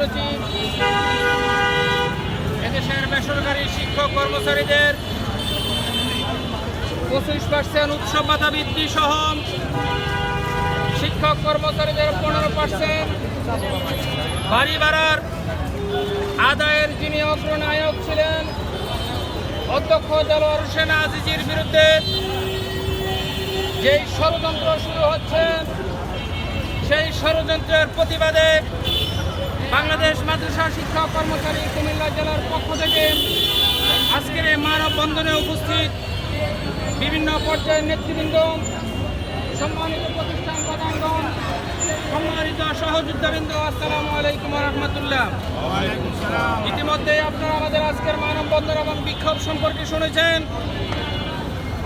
মহাসচিব এদেশের বেসরকারি শিক্ষক কর্মচারীদের পঁচিশ পার্সেন্ট উৎসব ভাতা বৃদ্ধি সহ শিক্ষক কর্মচারীদের পনেরো পার্সেন্ট বাড়ি ভাড়ার আদায়ের যিনি অগ্রনায়ক ছিলেন অধ্যক্ষ দেলোয়ার হোসেন আজিজির বিরুদ্ধে। যেই ষড়যন্ত্র শুরু হচ্ছে, সেই ষড়যন্ত্রের প্রতিবাদে বাংলাদেশ মাদ্রাসা শিক্ষা কর্মচারী কুমিল্লা জেলার পক্ষ থেকে আজকের এই মানববন্ধনে উপস্থিত বিভিন্ন পর্যায়ের নেতৃবৃন্দ, সম্মানিত প্রতিষ্ঠান প্রধানগণ, সম্মানিত সহযোদ্ধাবৃন্দ, আসসালামু আলাইকুম রহমতুল্লাহ ইতিমধ্যে আপনারা আমাদের আজকের মানববন্ধন এবং বিক্ষোভ সম্পর্কে শুনেছেন।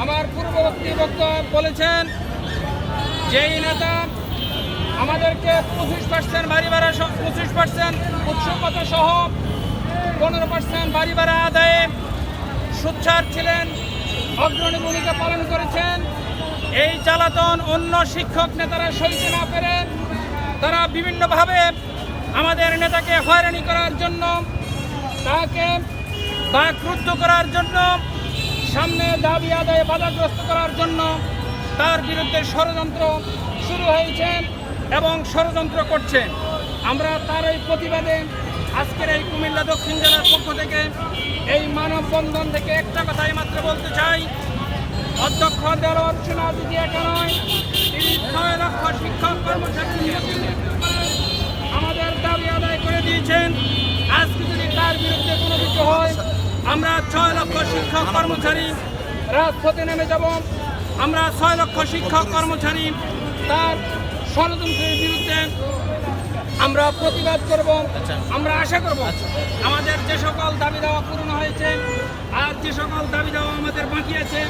আমার পূর্ববর্তী বক্তব্য বলেছেন, যেই নেতা আমাদেরকে পঁচিশ পার্সেন্ট বাড়ি ভাড়া, পঁচিশ পার্সেন্ট উৎসবগত সহ পনেরো পার্সেন্ট বাড়ি ভাড়া আদায়ে সুচ্ছার ছিলেন, অগ্রণী ভূমিকা পালন করেছেন। এই জ্বালাতন অন্য শিক্ষক নেতারা সইতে না পেরে তারা বিভিন্নভাবে আমাদের নেতাকে হয়রানি করার জন্য, তাকে বাক্রুদ্ধ করার জন্য, সামনে দাবি আদায়ে বাধাগ্রস্ত করার জন্য তার বিরুদ্ধে ষড়যন্ত্র শুরু হয়েছে এবং ষড়যন্ত্র করছেন আমরা তার এই প্রতিবাদে আজকের এই কুমিল্লা দক্ষিণ জেলার পক্ষ থেকে এই মানববন্ধন থেকে একটা কথাই মাত্র বলতে চাই। অধ্যক্ষ দেওয়ার চুনা যদি একা নয়, তিনি ছয় লক্ষ শিক্ষক, কর্মচারী আমাদের দাবি আদায় করে দিয়েছেন, আজকে যদি তার বিরুদ্ধে কোনো কিছু হয়, আমরা ছয় লক্ষ শিক্ষক, কর্মচারী রাজপথে নেমে যাব। আমরা ছয় লক্ষ শিক্ষক, কর্মচারী তার ষড়যন্ত্রের বিরুদ্ধে আমরা প্রতিবাদ করব। আমরা আশা করব। আমাদের যে সকল দাবি দেওয়া পূরণ হয়েছে আর যে সকল দাবি দেওয়া আমাদের বাকি আছে